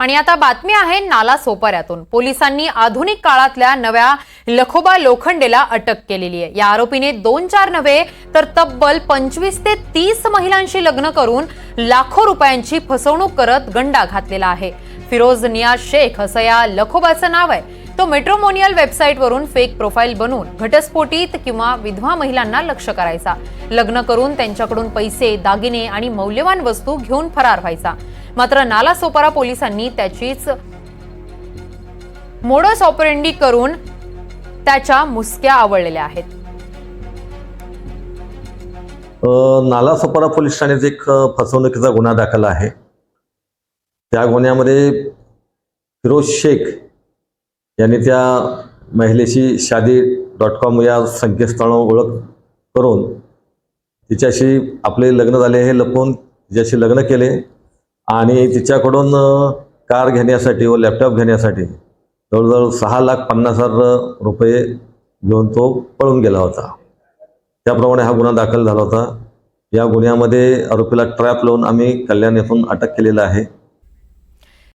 आणि आता बातमी आहे नाला सोपाऱ्यातून. पोलिसांनी आधुनिक काळातल्या नव्या लखोबा लोखंडेला अटक केलेली आहे. या आरोपीने दोन चार नव्हे तर तब्बल पंचवीस ते तीस महिलांशी लग्न करून लाखो रुपयांची फसवणूक करत गंडा घातलेला आहे. फिरोज नियाज शेख असं या लखोबाचं नाव आहे. तो मेट्रोमोनियल वेबसाईटवरून फेक प्रोफाईल बनवून घटस्फोटीत किंवा विधवा महिलांना लक्ष करायचा. लग्न करून त्यांच्याकडून पैसे दागिने आणि मौल्यवान वस्तू घेऊन फरार व्हायचा. मात्र नालासोपारा पोलिसांनी त्याचीच मोडस ऑपरेंडी करून त्याच्या मुसक्या आवळलेल्या आहेत. नालासोपारा पोलीस ठाण्यात एक फसवणुकीचा गुन्हा दाखल आहे. त्या गुन्ह्यामध्ये फिरोज शेख यांनी त्या महिलेशी शादी डॉट कॉम या संकेतस्थळावर ओळख करून तिच्याशी आपले लग्न झाले हे लपवून तिच्याशी लग्न केले. आणि तिच्याकडून कार घेण्यासाठी व लॅपटॉप घेण्यासाठी जवळजवळ सहा लाख पन्नास हजार रुपये घेऊन तो पळून गेला होता. त्याप्रमाणे हा गुन्हा दाखल झाला होता. या गुन्ह्यामध्ये आरोपीला ट्रॅप लावून आम्ही कल्याण येथून अटक केलेला आहे.